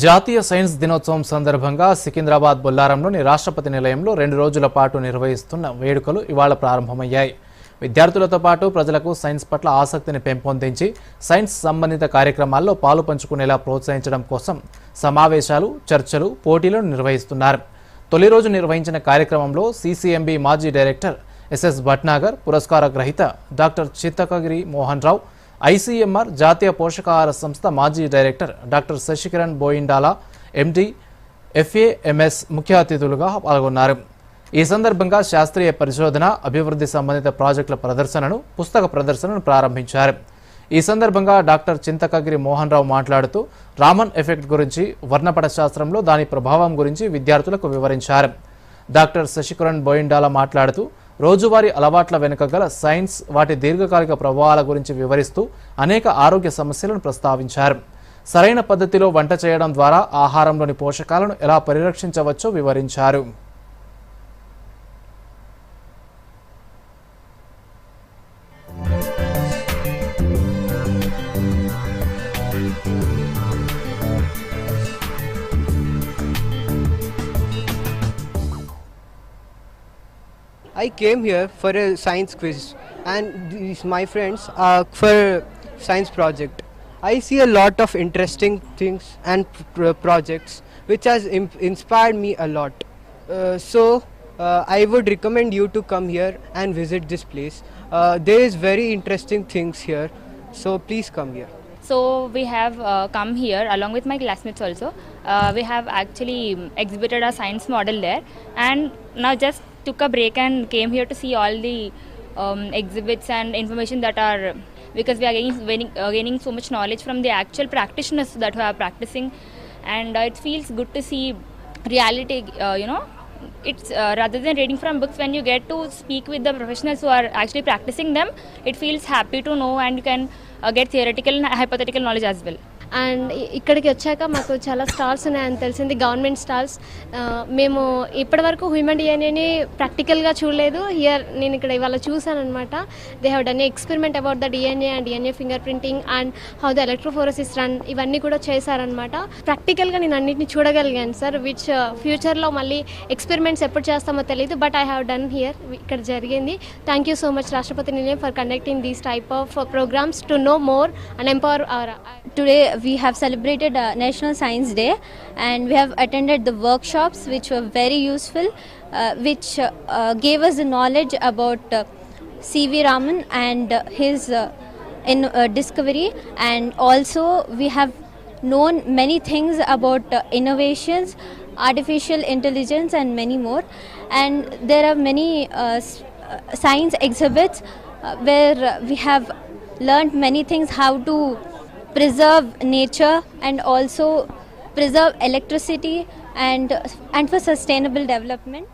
జాతీయ సైన్స్ దినోత్సవం సందర్భంగా సికింద్రాబాద్ బొల్లారంలోని రాష్ట్రపతి నిలయంలో రెండు రోజుల పాటు నిర్వహిస్తున్న వేడుకలు ఇవాళ ప్రారంభమయ్యాయి. విద్యార్థులతో పాటు ప్రజలకు సైన్స్ పట్ల ఆసక్తిని పెంపొందించి సైన్స్ సంబంధిత కార్యక్రమాల్లో పాలు పంచుకునేలా ప్రోత్సహించడం కోసం సమావేశాలు చర్చలు పోటీలను నిర్వహిస్తున్నారు. తొలి రోజు నిర్వహించిన కార్యక్రమంలో సీసీఎంబీ మాజీ డైరెక్టర్ ఎస్ఎస్ భట్నాగర్ పురస్కార గ్రహీత డాక్టర్ చిత్తకగిరి మోహన్ రావు ఐసీఎంఆర్ జాతీయ పోషకాహార సంస్థ మాజీ director doctor Sasikiran Boyindala MD FAMS ముఖ్య అతిథులుగా పాల్గొన్నారు. ఈ సందర్భంగా శాస్త్రీయ పరిశోధన అభివృద్ధి సంబంధిత ప్రాజెక్టుల ప్రదర్శనను పుస్తక ప్రదర్శనను ప్రారంభించారు. ఈ సందర్భంగా డాక్టర్ చింతకగిరి మోహన్ రావు మాట్లాడుతూ రామన్ ఎఫెక్ట్ గురించి వర్ణపట శాస్త్రంలో దాని ప్రభావం గురించి విద్యార్థులకు వివరించారు. డాక్టర్ శశికరణ్ బోయిండాల మాట్లాడుతూ రోజువారీ అలవాట్ల వెనుక గల సైన్స్ వాటి దీర్ఘకాలిక ప్రభావాల గురించి వివరిస్తూ అనేక ఆరోగ్య సమస్యలను ప్రస్తావించారు. సరైన పద్ధతిలో వంట చేయడం ద్వారా ఆహారంలోని పోషకాలను ఎలా పరిరక్షించవచ్చో వివరించారు. I came here for a science quiz, and these my friends are for science project. I see a lot of interesting things and pr- projects which has inspired me a lot. Uh, so uh, I would recommend you to come here and visit this place. Uh, there is very interesting things here, so please come here. So we have uh, come here along with my classmates also. Uh, we have actually um, exhibited our science model there, and now just took a break and came here to see all the um, exhibits and information that are because we are gaining, gaining, uh, gaining so much knowledge from the actual practitioners that who are practicing, and uh, it feels good to see reality. Uh, you know, it's uh, rather than reading from books when you get to speak with the professionals who are actually practicing them it feels happy to know and you can uh, get theoretical and hypothetical knowledge as well and ఇక్కడికి వచ్చాక మాకు చాలా stalls ఉన్నాయని తెలిసింది government stalls. మేము ఇప్పటివరకు human డిఎన్ఏని ప్రాక్టికల్గా చూడలేదు. హియర్ నేను ఇక్కడ ఇవాళ చూసాను అనమాట they have done experiment about the DNA and DNA fingerprinting and how the electrophoresis run ఇవన్నీ కూడా చేశారనమాట ప్రాక్టికల్గా నేను అన్నింటిని చూడగలిగాను సార్ విచ్ ఫ్యూచర్లో uh, మళ్ళీ ఎక్స్పెరిమెంట్స్ ఎప్పుడు చేస్తామో తెలియదు but I have done here ఇక్కడ జరిగింది. Thank you so much Rashtrapati Nilayam for conducting these type of programmes to know more and empower our today we have celebrated uh, National Science Day and we have attended the workshops which were very useful, uh, which uh, uh, gave us the knowledge about uh, C.V. Raman and uh, his in, discovery and also we have known many things about innovations, artificial intelligence and many more and there are many science exhibits where we have learned many things how to preserve nature and also preserve electricity and and for sustainable development